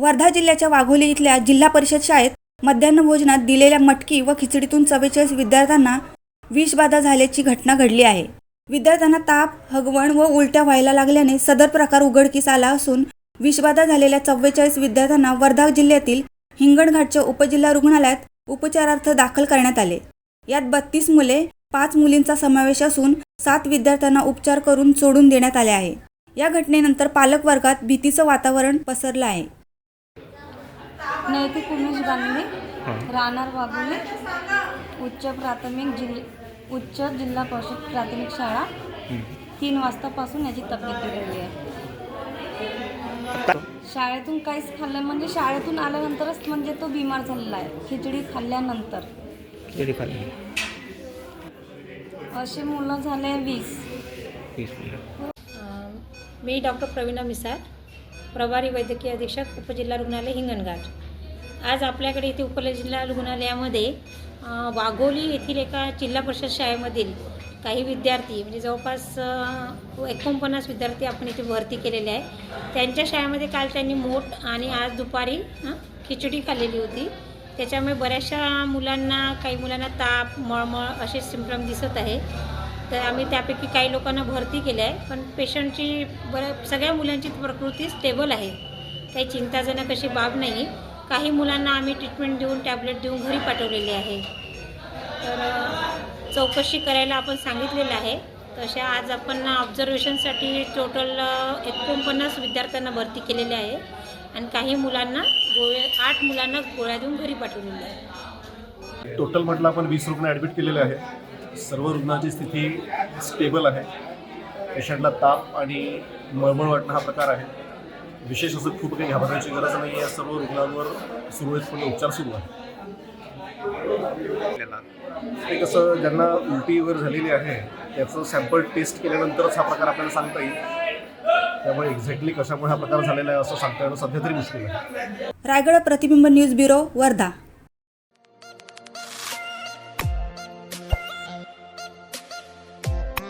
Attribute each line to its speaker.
Speaker 1: वर्धा जिल्ह्याच्या वाघोली इथल्या जिल्हा परिषद शाळेत मध्यान्ह भोजनात दिलेल्या मटकी व खिचडीतून चव्वेचाळीस विद्यार्थ्यांना विषबाधा झाल्याची घटना घडली आहे. विद्यार्थ्यांना ताप हगवण व उलट्या व्हायला लागल्याने सदर प्रकार उघडकीस आला असून विषबाधा झालेल्या चव्वेचाळीस विद्यार्थ्यांना वर्धा जिल्ह्यातील हिंगणघाटच्या उपजिल्हा रुग्णालयात उपचारार्थ दाखल करण्यात आले. यात बत्तीस मुले पाच मुलींचा समावेश असून सात विद्यार्थ्यांना उपचार करून सोडून देण्यात आले आहे. या घटनेनंतर पालक वर्गात भीतीचं वातावरण पसरलं आहे.
Speaker 2: नैतिक उमेश गांधी राहणार वाघोली उच्च प्राथमिक जिल्ह उच्च जिल्हा परिषद प्राथमिक शाळा. तीन वाजतापासून याची तब्येत बिघडली आहे. शाळेतून काहीच खाल्लं म्हणजे शाळेतून आल्यानंतरच म्हणजे तो बिमार झालेला आहे. खिचडी खाल्ल्यानंतर.
Speaker 3: किती खाल्ली.
Speaker 2: असे मुलं झाले वीस.
Speaker 4: मी डॉक्टर प्रवीणा मिसाळ प्रभारी वैद्यकीय अधीक्षक उपजिल्हा रुग्णालय हिंगणघाट. आज आपल्याकडे इथे उपजिल्हा रुग्णालयामध्ये वाघोली येथील एका जिल्हा परिषद शाळेमधील काही विद्यार्थी म्हणजे जवळपास एकोणपन्नास विद्यार्थी आपण इथे भरती केलेले आहे त्यांच्या शाळेमध्ये काल त्यांनी मोठ आणि आज दुपारी खिचडी खाल्लेली होती. त्याच्यामुळे बऱ्याचशा मुलांना काही मुलांना ताप मळमळ असे सिम्पटम दिसत आहे. तर आम्ही त्यापैकी काही लोकांना भरती केली आहे. पण पेशंटची बऱ्या सगळ्या मुलांची प्रकृती स्टेबल आहे. काही चिंताजनक अशी बाब नाही. काही मुलांना आम्ही ट्रीटमेंट देऊन टॅबलेट देऊन घरी पाठवलेले आहे. तर चौकशी करायला आपण सांगितलेलं आहे. तशा आज आपण ऑब्झर्वेशनसाठी टोटल एकोणपन्नास विद्यार्थ्यांना भरती केलेली आहे. आणि काही मुलांना गोळ्या आठ मुलांना गोळ्या देऊन घरी पाठवलेले आहे.
Speaker 5: टोटल म्हटलं आपण वीस रुग्ण ॲडमिट केलेले आहे. सर्व रुग्णांची स्थिती स्टेबल आहे. पेशंटला ताप आणि मळमळ वाटणं हा प्रकार आहे. विशेष असं खूप काही घाबरण्याची गरज नाही आहे. सर्व रुग्णांवर सुरळीतपणे उपचार सुरू आहे ते कसं ज्यांना उलटी वगैरे झालेली आहे त्याचं सॅम्पल टेस्ट केल्यानंतरच हा प्रकार आपल्याला सांगता येईल. त्यामुळे एक्झॅक्टली कशामुळे हा प्रकार झालेला आहे असं सांगता येणं सध्या तरी मुश्किल आहे.
Speaker 1: रायगड प्रतिबिंब न्यूज ब्युरो वर्धा.